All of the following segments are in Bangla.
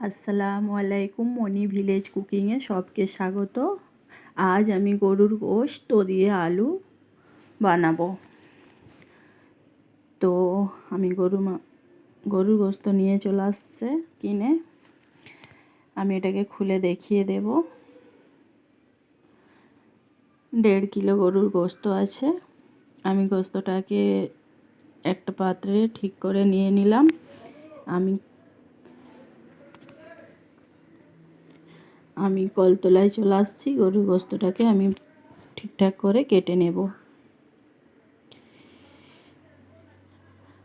আসসালামু আলাইকুম, মনি ভিলেজ কুকিংয়ে সবকে স্বাগত। আজ আমি গরুর গোশত দিয়ে আলু বানাবো। তো আমি গরু গরুর গোস্ত নিয়ে চলে আসছে কিনে। আমি এটাকে খুলে দেখিয়ে দেব। দেড় কিলো গরুর গোস্ত আছে। আমি গোস্তটাকে একটা পাত্রে ঠিক করে নিয়ে নিলাম। আমি আমি কলতলায় চলে আসছি, গরুর গোস্তটাকে আমি ঠিকঠাক করে কেটে নেব।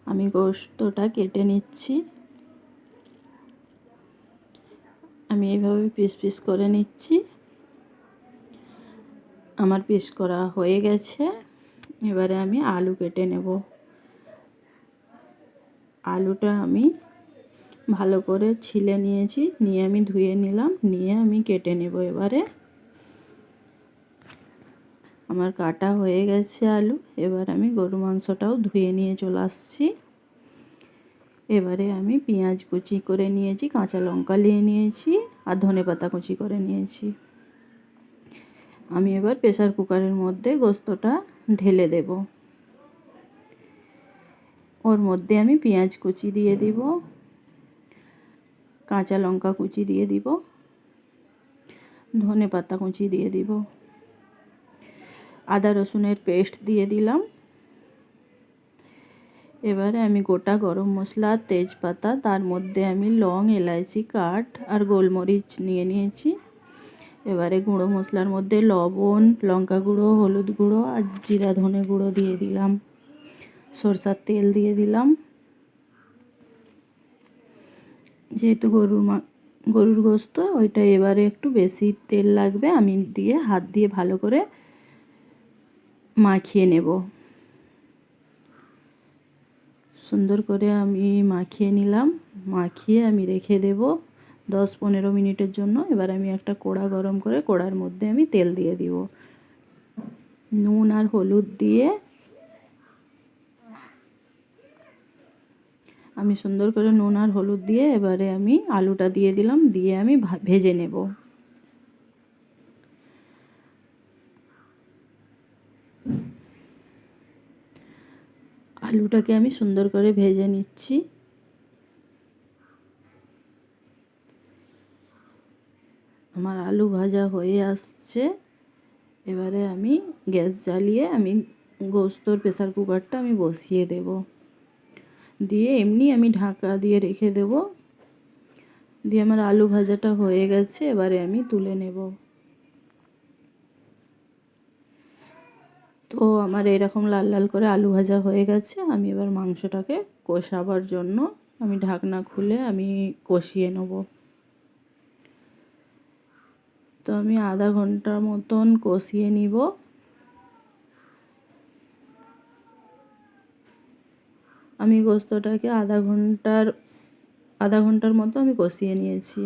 আমি গোস্তটা কেটে নিচ্ছি। আমি এইভাবে পিস পিস করে নিচ্ছি। আমার পিস করা হয়ে গেছে। এবারে আমি আলু কেটে নেব। আলুটা আমি ভালো করে ছিলে নিয়েছি, নিয়ে আমি ধুয়ে নিলাম, নিয়ে আমি কেটে নেব এবারে। আমার কাটা হয়ে গেছে আলু, এবার আমি গরু মাংসটাও ধুয়ে নিয়ে চলে আসছি। এবারে আমি পেঁয়াজ কুচি করে নিয়েছি, কাঁচা লঙ্কা নিয়ে নিয়েছি, আর ধনে পাতা কুচি করে নিয়েছি। আমি এবার প্রেসার কুকারের মধ্যে গোস্তটা ঢেলে দেব। ওর মধ্যে আমি পেঁয়াজ কুচি দিয়ে দিব কাঁচা লঙ্কা কুচি দিয়ে দিব। ধনে পাতা কুচি দিয়ে দিব। আদা রসুনের পেস্ট দিয়ে দিলাম। এবারে আমি গোটা গরম মশলা, তেজপাতা, তার মধ্যে আমি লং এলাচি কাঠ আর গোলমরিচ নিয়ে নিয়েছি। এবারে গুঁড়ো মশলার মধ্যে লবণ, লঙ্কা গুঁড়ো, হলুদ গুঁড়ো আর জিরা ধনে গুঁড়ো দিয়ে দিলাম। সরষার তেল দিয়ে দিলাম। যেহেতু গরুর মা গরুর গোস্ত, ওইটা এবারে একটু বেশি তেল লাগবে, আমি দিয়ে হাত দিয়ে ভালো করে মাখিয়ে নেব। সুন্দর করে আমি মাখিয়ে নিলাম, মাখিয়ে আমি রেখে দেব দশ পনেরো মিনিটের জন্য। এবার আমি একটা কোড়া গরম করে কোড়ার মধ্যে আমি তেল দিয়ে দিব। নুন আর হলুদ দিয়ে আমি সুন্দর করে নুন আর হলুদ দিয়ে এবারে আমি আলুটা দিয়ে দিলাম, দিয়ে আমি ভেজে নেব। আলুটাকে আমি সুন্দর করে ভেজে নিচ্ছি। আমার আলু ভাজা হয়ে আসছে। এবারে আমি গ্যাস জ্বালিয়ে আমি গোস্তর প্রেসার কুকারটা আমি বসিয়ে দেবো। দিয়ে এমনি আমি ঢাকা দিয়ে রেখে দেব। দিয়ে আমার আলু ভাজাটা হয়ে গেছে, এবারে আমি তুলে নেব। তো আমার এরকম লাল লাল করে আলু ভাজা হয়ে গেছে, আমি এবার মাংসটাকে কষাবার জন্য আমি ঢাকনা খুলে আমি কষিয়ে নেব। তো আমি আধা ঘণ্টার মতন কষিয়ে নিব। আমি গোস্তটাকে আধা ঘণ্টার আধা ঘণ্টার মতো আমি কষিয়ে নিয়েছি।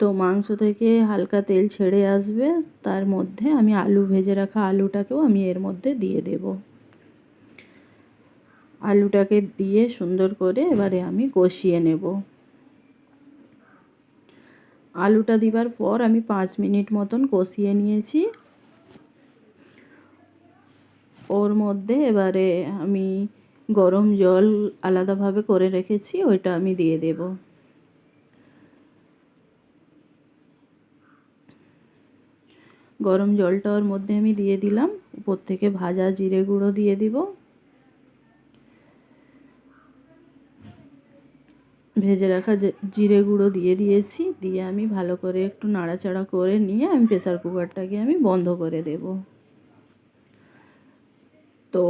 তো মাংস থেকে হালকা তেল ছেড়ে আসবে, তার মধ্যে আমি আলু ভেজে রাখা আলুটাকেও আমি এর মধ্যে দিয়ে দেব। আলুটাকে দিয়ে সুন্দর করে এবারে আমি কষিয়ে নেব। আলুটা দিবার পর আমি পাঁচ মিনিট মতন কষিয়ে নিয়েছি। ওর মধ্যে এবারে আমি গরম জল আলাদাভাবে করে রেখেছি, ওইটা আমি দিয়ে দেব। গরম জলটা ওর মধ্যে আমি দিয়ে দিলাম, উপর থেকে ভাজা জিরে গুঁড়ো দিয়ে দিব। ভেজে রাখা জিরে গুঁড়ো দিয়ে দিয়েছি, দিয়ে আমি ভালো করে একটু নাড়াচাড়া করে নিয়ে আমি প্রেসার কুকারটাকে আমি বন্ধ করে দেবো। তো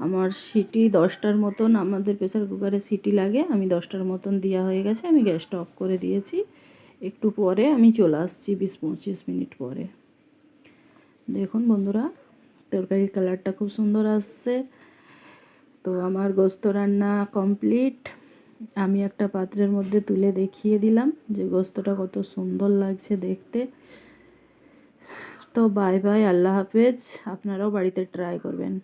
আমার সিটি দশটার মতন, আমাদের প্রেসার কুকারে সিটি লাগে, আমি দশটার মতন দেওয়া হয়ে গেছে, আমি গ্যাসটা অফ করে দিয়েছি। একটু পরে আমি চলে আসছি বিশ পঁচিশ মিনিট পরে। দেখুন বন্ধুরা, তরকারির কালারটা খুব সুন্দর আসছে। তো আমার গোস্ত রান্না কমপ্লিট। আমি একটা পাত্রের মধ্যে তুলে দেখিয়ে দিলাম যে গোস্তটা কত সুন্দর লাগছে দেখতে। তো বাই বাই আল্লাহ হাফেজ। আপনারাও বাড়িতে ট্রাই করবেন।